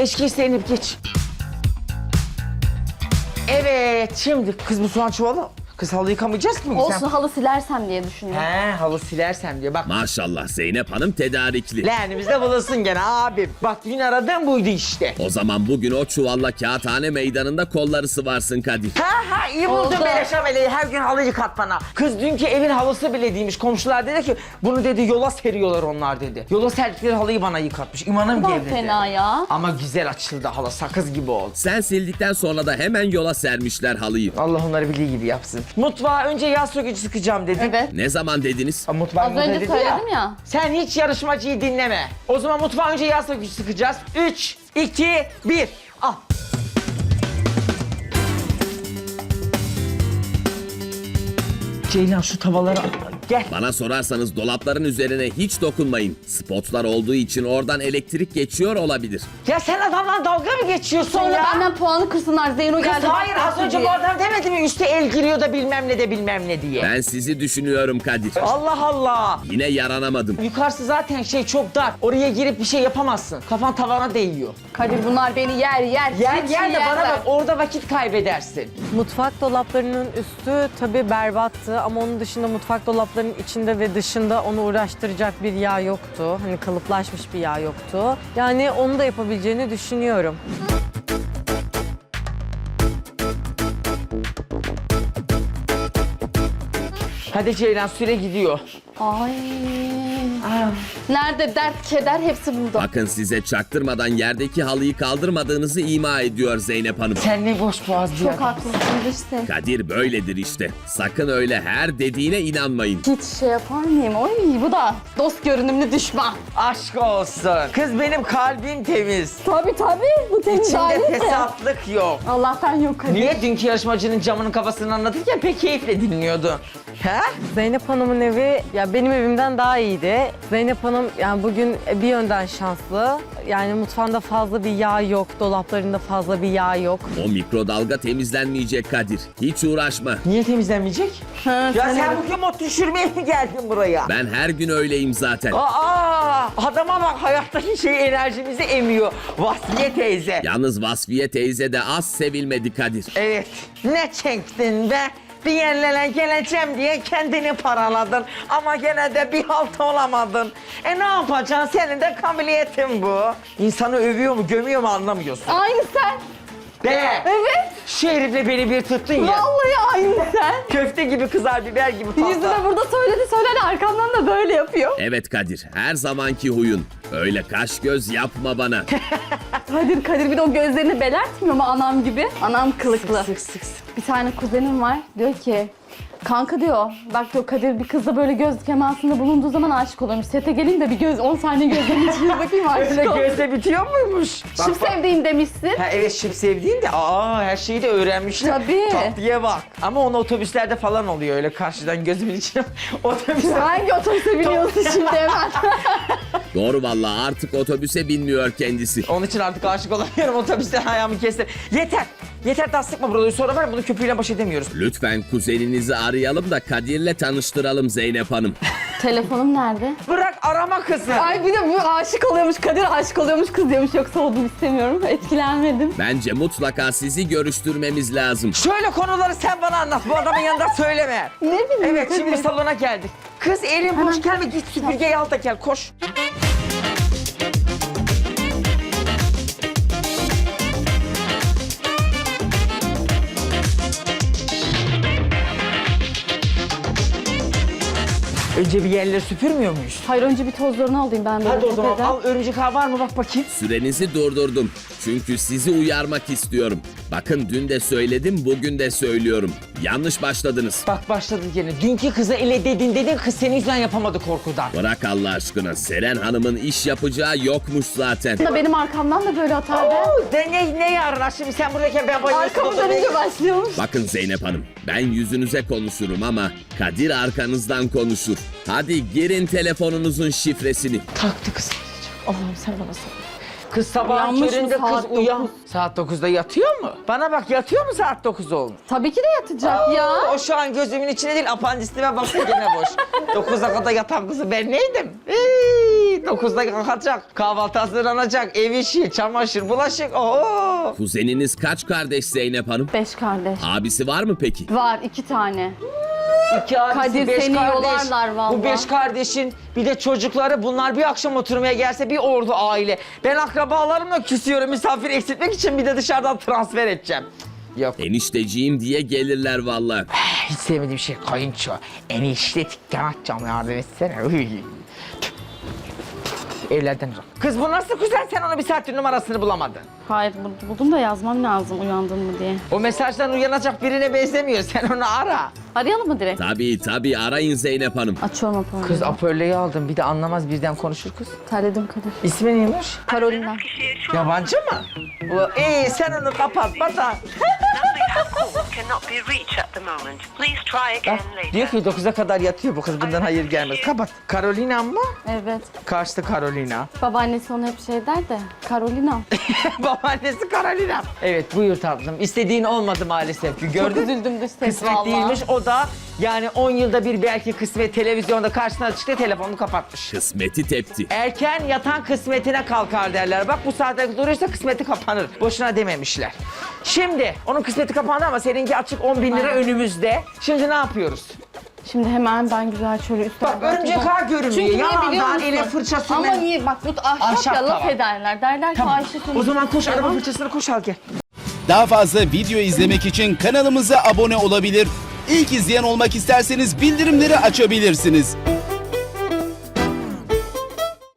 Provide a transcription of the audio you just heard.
Geç geç geç. Evet şimdi kız bu soğan çuvalı. Kız halı yıkamayacağız mı? Olsun halı silersem diye düşünüyorum. He halı silersem diyor. Bak Maşallah Zeynep Hanım tedarikli. leğenimizde bulunsun gene abim. Bak dün aradığım buydu işte. O zaman bugün o çuvalla kağıthane meydanında kolları sıvarsın Kadir. Ha ha iyi buldun Oldu. Beleş Amele'yi her gün halı yıkat bana. Kız dünkü evin halısı bile değilmiş. Komşular dedi ki bunu dedi yola seriyorlar onlar dedi. Yola serdikleri halıyı bana yıkatmış. İmanım Ulan gevredi. fena ya. Ama güzel açıldı halı sakız gibi oldu. Sen sildikten sonra da hemen yola sermişler halıyı. Allah onları bildiği gibi yapsın. Mutfağa önce yağ sökücü sıkacağım dedim. Evet. Ne zaman dediniz? Ha, Mutfağa Az önce söyledim ya. Sen hiç yarışmacıyı dinleme. O zaman mutfağa önce yağ sökücü sıkacağız. 3, 2, 1. Al. Ceylan şu tavaları al. Gel. Bana sorarsanız dolapların üzerine hiç dokunmayın. Spotlar olduğu için oradan elektrik geçiyor olabilir. Ya sen adamla dalga mı geçiyorsun Sonra ya? benden puanı kırsınlar. Zeyno Kız geldi. hayır az önce bu adam demedi mi üstte el giriyor da bilmem ne de bilmem ne diye. Ben sizi düşünüyorum Kadir. Allah Allah. Yine yaranamadım. Yukarısı zaten şey çok dar. Oraya girip bir şey yapamazsın. Kafan tavana değiyor. Kadir bunlar beni yer yer. Yer Hiç yer de bana yerler. bak orada vakit kaybedersin. Mutfak dolaplarının üstü tabii berbattı ama onun dışında mutfak dolaplarının içinde ve dışında onu uğraştıracak bir yağ yoktu. Hani kalıplaşmış bir yağ yoktu. Yani onu da yapabileceğini düşünüyorum. Hadi Ceylan süre gidiyor. Ay. Nerede dert keder hepsi burada. Bakın size çaktırmadan yerdeki halıyı kaldırmadığınızı ima ediyor Zeynep Hanım. Sen ne boş boğaz bir Çok haklısın işte. Kadir böyledir işte. Sakın öyle her dediğine inanmayın. Hiç şey yapar mıyım? Oy bu da dost görünümlü düşman. Aşk olsun. Kız benim kalbim temiz. Tabii tabii. Bu temiz İçimde ailesi. fesatlık yok. Allah'tan yok Kadir. Niye dünkü yarışmacının camının kafasını anlatırken pek keyifle dinliyordu? He? Zeynep Hanım'ın evi ya benim evimden daha iyiydi. Zeynep Hanım yani bugün bir yönden şanslı. Yani mutfağında fazla bir yağ yok, dolaplarında fazla bir yağ yok. O mikrodalga temizlenmeyecek Kadir. Hiç uğraşma. Niye temizlenmeyecek? Ha, Ya sen- bugün mod düşürmeye mi geldin buraya? Ben her gün öyleyim zaten. Aa, adama bak hayattaki şey enerjimizi emiyor. Vasfiye teyze. Yalnız Vasfiye teyze de az sevilmedi Kadir. Evet. Ne çektin be? Bir yerlere geleceğim diye kendini paraladın. Ama gene de bir halt olamadın. E ne yapacaksın? Senin de kabiliyetin bu. İnsanı övüyor mu, gömüyor mu anlamıyorsun. Aynı sen. Be! Evet. Şu herifle beni bir tuttun ya. Vallahi aynı sen. Köfte gibi kızar biber gibi patlar. Yüzüme burada söyledi söyledi arkamdan da böyle yapıyor. Evet Kadir, her zamanki huyun. Öyle kaş göz yapma bana. Kadir Kadir bir de o gözlerini belertmiyor mu anam gibi? Anam kılıklı. Sık sık sık. Bir tane kuzenim var diyor ki Kanka diyor, bak diyor Kadir bir kızla böyle göz temasında bulunduğu zaman aşık oluyormuş. Sete geleyim de bir göz 10 saniye gözlerinin içine bakayım Öyle aşık ol. gözle bitiyor muymuş? Bak, Şıp bak. sevdiğim demişsin. Ha, evet şıp sevdiğin de aa her şeyi de öğrenmişler. Tabii. Tatlıya bak. Ama onu otobüslerde falan oluyor öyle karşıdan gözümün içine. Otobüsler Hangi otobüse biniyorsun şimdi hemen? Doğru vallahi artık otobüse binmiyor kendisi. Onun için artık aşık olamıyorum otobüsten ayağımı kestim. Yeter. Yeter daha sıkma buraları sonra var ya, bunun köpüğüyle baş edemiyoruz. Lütfen kuzeninizi arayalım da Kadir'le tanıştıralım Zeynep Hanım. Telefonum nerede? Bırak arama kızı. Ay bir de bu aşık oluyormuş, Kadir aşık oluyormuş kız diyormuş. Yoksa olduğunu istemiyorum. Etkilenmedim. Bence mutlaka sizi görüştürmemiz lazım. Şöyle konuları sen bana anlat. Bu adamın yanında söyleme. Ne bileyim Evet Kadir. şimdi salona geldik. Kız elin boş gelme git süpürgeyi al da gel koş. Önce bir yerleri süpürmüyor muyuz? Hayır önce bir tozlarını alayım ben Hadi o zaman al örümcek ağ var mı bak bakayım. Sürenizi durdurdum. Çünkü sizi uyarmak istiyorum. Bakın dün de söyledim, bugün de söylüyorum. Yanlış başladınız. Bak başladı gene. Dünkü kıza ele dedin dedin kız senin yüzünden yapamadı korkudan. Bırak Allah aşkına. Seren Hanım'ın iş yapacağı yokmuş zaten. Da benim arkamdan da böyle atar be. Oo, de ne, ne yarına şimdi sen buradayken ben bayılırım. Arkamı dönünce başlıyormuş. Bakın Zeynep Hanım, ben yüzünüze konuşurum ama Kadir arkanızdan konuşur. Hadi girin telefonunuzun şifresini. Taktı kız. Allah'ım sen bana sabır. Kız sabah Uyanmış mı köründe kız saat uyan. Saat 9'da yatıyor mu? Bana bak yatıyor mu saat 9 oldu? Tabii ki de yatacak ya. O şu an gözümün içine değil apandisime baksa gene boş. 9'a kadar yatan kızı ben neydim? Ey, 9'da kalkacak. Kahvaltı hazırlanacak. Ev işi, çamaşır, bulaşık. Oo. Kuzeniniz kaç kardeş Zeynep Hanım? Beş kardeş. Abisi var mı peki? Var iki tane. İki abisi, Kadir beş seni kardeş. yolarlar vallahi. Bu beş kardeşin bir de çocukları bunlar bir akşam oturmaya gelse bir ordu aile. Ben akrabalarımla küsüyorum misafir eksiltmek için bir de dışarıdan transfer edeceğim. Yok. Enişteciğim diye gelirler valla. Hiç sevmediğim şey kayınço. Enişte dükkan açacağım yardım etsene. Uy. Evlerden uzak. Kız bu nasıl kuzen sen onu bir saattir numarasını bulamadın. Hayır bul- buldum da yazmam lazım uyandın mı diye. O mesajdan uyanacak birine benzemiyor. Sen onu ara. Arayalım mı direkt? Tabii tabii arayın Zeynep Hanım. Açıyorum hoparlörü. Kız apörleyi aldım. Bir de anlamaz birden konuşur kız. Terledim Kadir. İsmi neymiş? Carolina. Yabancı mı? Bu, iyi sen onu kapat. Bata. Number you have called cannot be reached at the moment. Please try again later. Diyor ki 9'a kadar yatıyor bu kız. Bundan hayır gelmez. Kapat. Carolina mı? Evet. Karşıtı Carolina. Babaannesi ona hep şey der de. Carolina. Babaannesi Carolina. Evet buyur tatlım. İstediğin olmadı maalesef ki. Gördün üzüldüm dış ses Kısmet değilmiş. O da yani 10 yılda bir belki kısmet televizyonda karşısına çıktı telefonunu kapatmış. Kısmeti tepti. Erken yatan kısmetine kalkar derler. Bak bu saatte duruyorsa kısmeti kapanır. Boşuna dememişler. Şimdi onun kısmeti kapandı ama seninki açık 10 bin lira önümüzde. Şimdi ne yapıyoruz? Şimdi hemen ben güzel şöyle üstüne Bak örümcek ağ görünüyor. Çünkü niye Yalandan biliyor musun? ele fırça sürme. Ama niye bak bu ahşap, Ahşap ya laf ederler. Derler ki Tamam. Sultan- O zaman koş araba fırçasını koş al gel. Daha fazla video izlemek için kanalımıza abone olabilir. İlk izleyen olmak isterseniz bildirimleri açabilirsiniz.